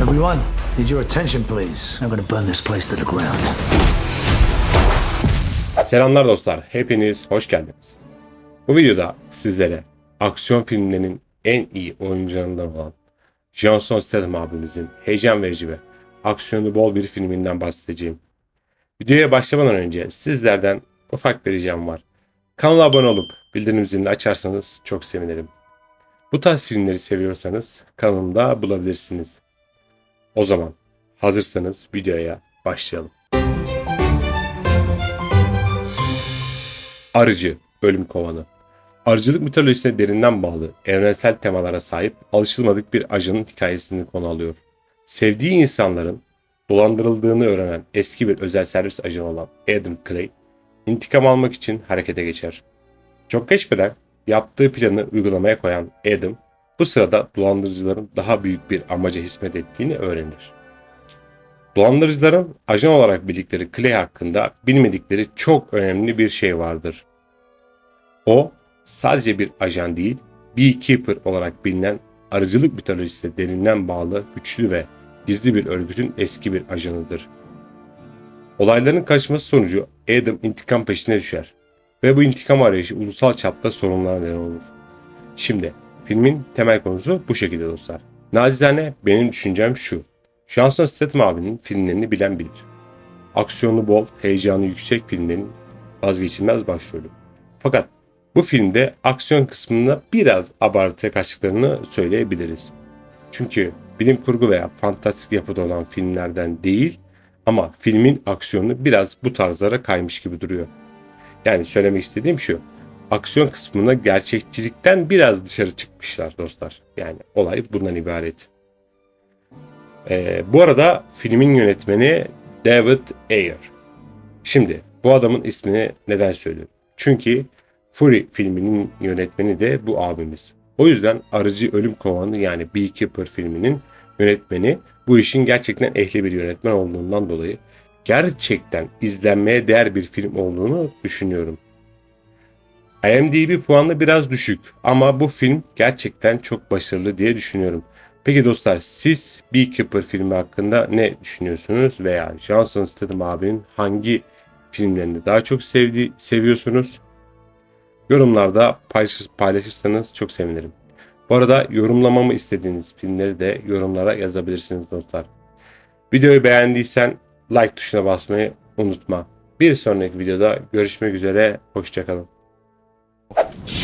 Everyone, need your attention, please. I'm gonna burn this place to the ground. Selamlar dostlar, hepiniz hoş geldiniz. Bu videoda sizlere aksiyon filmlerinin en iyi oyuncularından olan Johnson Statham abimizin heyecan verici ve aksiyonu bol bir filminden bahsedeceğim. Videoya başlamadan önce sizlerden ufak bir ricam var. Kanala abone olup bildirim zilini açarsanız çok sevinirim. Bu tarz filmleri seviyorsanız kanalımda bulabilirsiniz. O zaman hazırsanız videoya başlayalım. Arıcı, Ölüm Kovanı. Arıcılık mitolojisine derinden bağlı, evrensel temalara sahip, alışılmadık bir ajanın hikayesini konu alıyor. Sevdiği insanların dolandırıldığını öğrenen eski bir özel servis ajanı olan Adam Clay, intikam almak için harekete geçer. Çok geçmeden yaptığı planı uygulamaya koyan Adam, bu sırada dolandırıcıların daha büyük bir amaca hizmet ettiğini öğrenir. Dolandırıcıların ajan olarak bildikleri Clay hakkında bilmedikleri çok önemli bir şey vardır. O sadece bir ajan değil, Beekeeper olarak bilinen arıcılık mitolojisine derinden bağlı güçlü ve gizli bir örgütün eski bir ajanıdır. Olayların karışması sonucu Adam intikam peşine düşer ve bu intikam arayışı ulusal çapta sorunlara neden olur. Şimdi filmin temel konusu bu şekilde dostlar. Nacizane benim düşüncem şu. Johnson Statham abinin filmlerini bilen bilir. Aksiyonu bol, heyecanı yüksek filmlerin vazgeçilmez başrolü. Fakat bu filmde aksiyon kısmında biraz abartıya kaçtıklarını söyleyebiliriz. Çünkü bilim kurgu veya fantastik yapıda olan filmlerden değil ama filmin aksiyonu biraz bu tarzlara kaymış gibi duruyor. Yani söylemek istediğim şu. Aksiyon kısmında gerçekçilikten biraz dışarı çıkmışlar dostlar. Yani olay bundan ibaret. Ee, bu arada filmin yönetmeni David Ayer. Şimdi bu adamın ismini neden söylüyorum? Çünkü Fury filminin yönetmeni de bu abimiz. O yüzden Arıcı Ölüm Kovanı yani Beekeeper filminin yönetmeni bu işin gerçekten ehli bir yönetmen olduğundan dolayı gerçekten izlenmeye değer bir film olduğunu düşünüyorum. IMDb puanı biraz düşük ama bu film gerçekten çok başarılı diye düşünüyorum. Peki dostlar siz Beekeeper filmi hakkında ne düşünüyorsunuz veya Johnson Statham abinin hangi filmlerini daha çok sevdi, seviyorsunuz? Yorumlarda paylaşır, paylaşırsanız çok sevinirim. Bu arada yorumlamamı istediğiniz filmleri de yorumlara yazabilirsiniz dostlar. Videoyu beğendiysen like tuşuna basmayı unutma. Bir sonraki videoda görüşmek üzere. Hoşçakalın. Oh.